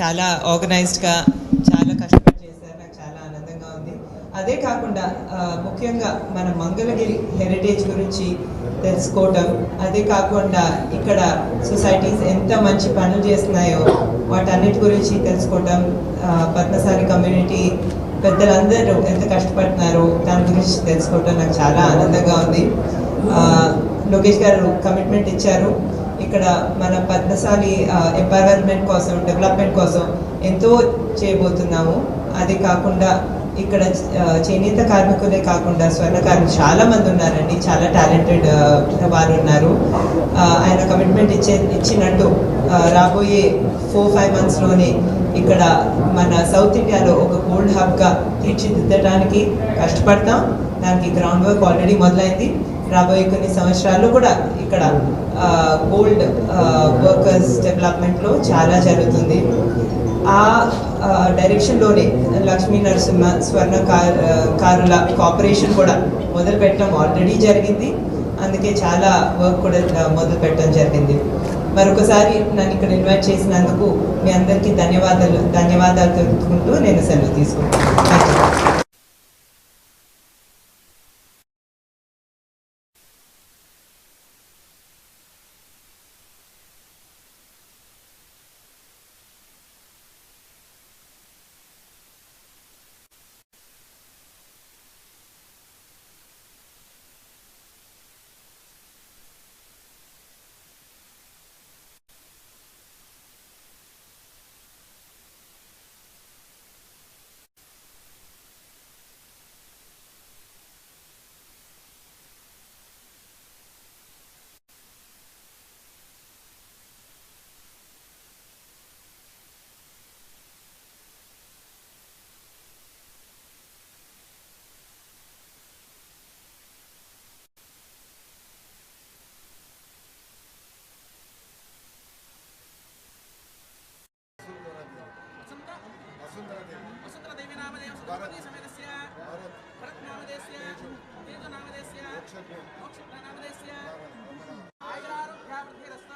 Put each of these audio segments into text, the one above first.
చాలా ఆర్గనైజ్డ్గా చాలా కష్టపడి చేశారు. నాకు చాలా ఆనందంగా ఉంది. అదే కాకుండా ముఖ్యంగా మన మంగళగిరి హెరిటేజ్ గురించి తెలుసుకోవటం అదే కాకుండా ఇక్కడ సొసైటీస్ ఎంత మంచి పనులు చేస్తున్నాయో వాటన్నిటి గురించి తెలుసుకోవటం పద్మసారి కమ్యూనిటీ పెద్దలందరూ ఎంత కష్టపడుతున్నారో దాని గురించి తెలుసుకోవటం నాకు చాలా ఆనందంగా ఉంది. లోకేష్ గారు కమిట్మెంట్ ఇచ్చారు. ఇక్కడ మన పద్మశాలి ఎంపవర్మెంట్ కోసం డెవలప్మెంట్ కోసం ఎంతో చేయబోతున్నాము. అది కాకుండా ఇక్కడ చేనేత కార్మికులే కాకుండా స్వర్ణకారులు చాలామంది చాలా మంది ఉన్నారండి. చాలా టాలెంటెడ్ వారు ఉన్నారు. ఆయన కమిట్మెంట్ ఇచ్చే ఇచ్చినట్టు రాబోయే ఫోర్ ఫైవ్ మంత్స్లోనే ఇక్కడ మన సౌత్ ఇండియాలో ఒక గోల్డ్ హబ్గా తీర్చిదిద్దడానికి కష్టపడతాం. దానికి గ్రౌండ్ వర్క్ ఆల్రెడీ మొదలైంది. రాబోయే కొన్ని సంవత్సరాల్లో కూడా ఇక్కడ గోల్డ్ వర్కర్స్ డెవలప్మెంట్లో చాలా జరుగుతుంది. ఆ డైరెక్షన్లోనే లక్ష్మీ నరసింహ స్వర్ణ కార్ కారుల కార్పొరేషన్ కూడా మొదలు పెట్టడం ఆల్రెడీ జరిగింది. అందుకే చాలా వర్క్ కూడా మొదలు పెట్టడం జరిగింది. మరొకసారి నన్ను ఇక్కడ ఇన్వైట్ చేసినందుకు మీ అందరికీ ధన్యవాదాలు ధన్యవాదాలు తెలుపుకుంటూ నేను సెలవు తీసుకుంటాను भारतदेशस्य भरतनामदेशस्य तेजनामदेशस्य मोक्षज्ञनामदेशस्य आयुरारोग्यावृद्धिरस्ता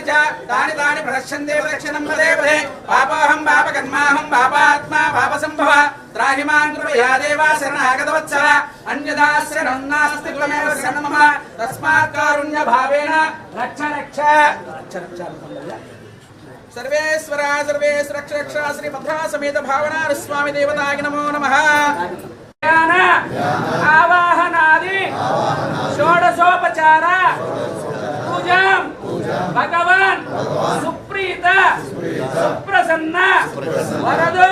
కర్మాణి చ తాని తాని ప్రదర్శందే ప్రదక్షిణం పదే పదే పాపోహం పాప కర్మాహం పాపాత్మా పాప సంభవ త్రాహిమాన్ కృపయా దేవా శరణాగతవత్సల అన్యదా శరణం నాస్తి కులమేవ శరణమమ తస్మాత్ కారుణ్య భావేన రక్ష రక్ష రక్ష రక్ష సర్వేశ్వర సర్వేశ్వర రక్ష రక్ష శ్రీ భద్రా సమేత భావనారు స్వామి దేవతాయ నమో నమః ఆవాహనాది షోడశోపచార పూజాం భగవాన్ సుప్రీత. సుప్రసన్న. వరదు.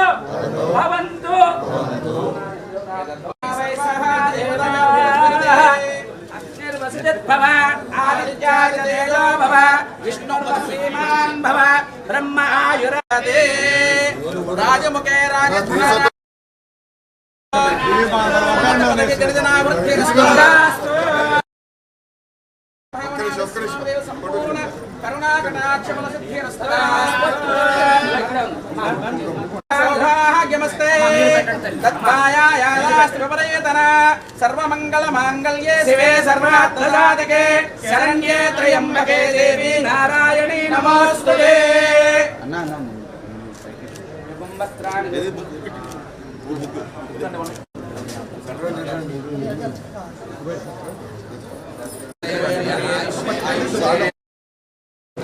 భవంతు. భవ ఆదిత్యాదేవో భవ విష్ణుర్వసీమాన్ భవ బ్రహ్మ ఆయురదే రాజముఖే కరుణాకటాక్షమల సౌభాగ్యమస్తే సర్వమంగళమాంగళ్యే శివే సర్వార్థసాధకే శరణ్యే త్రయంబకే దేవి నారాయణీ నమోస్తుతే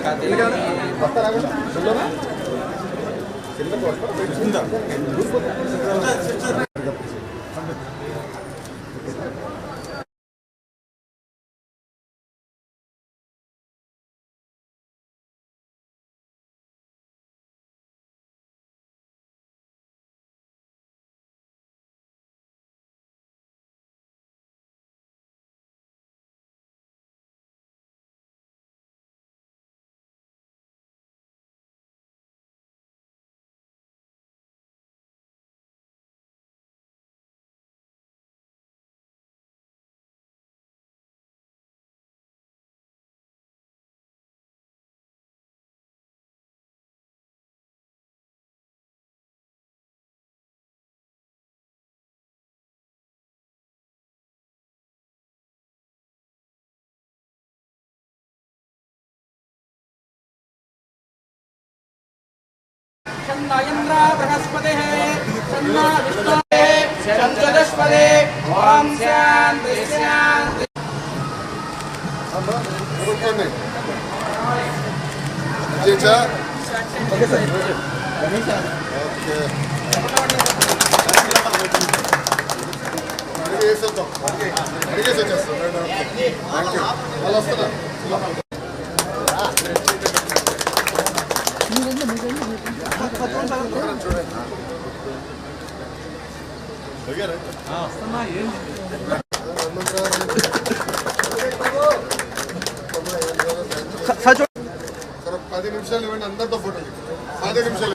না? బృహస్పతి చంద్ర విష్ణు చంద్రస్పతి ఓం శాంతి శాంతి కూర్చోండి అధ్యక్ష ఓకే అడిగేసి వద్దాం అడిగేసి వచ్చేస్తాం థ్యాంక్ యూ వాళ్ళు వస్తున్నారు పది నిమిషాలు ఇవ్వండి అందరితో ఫోటో పది నిమిషాలు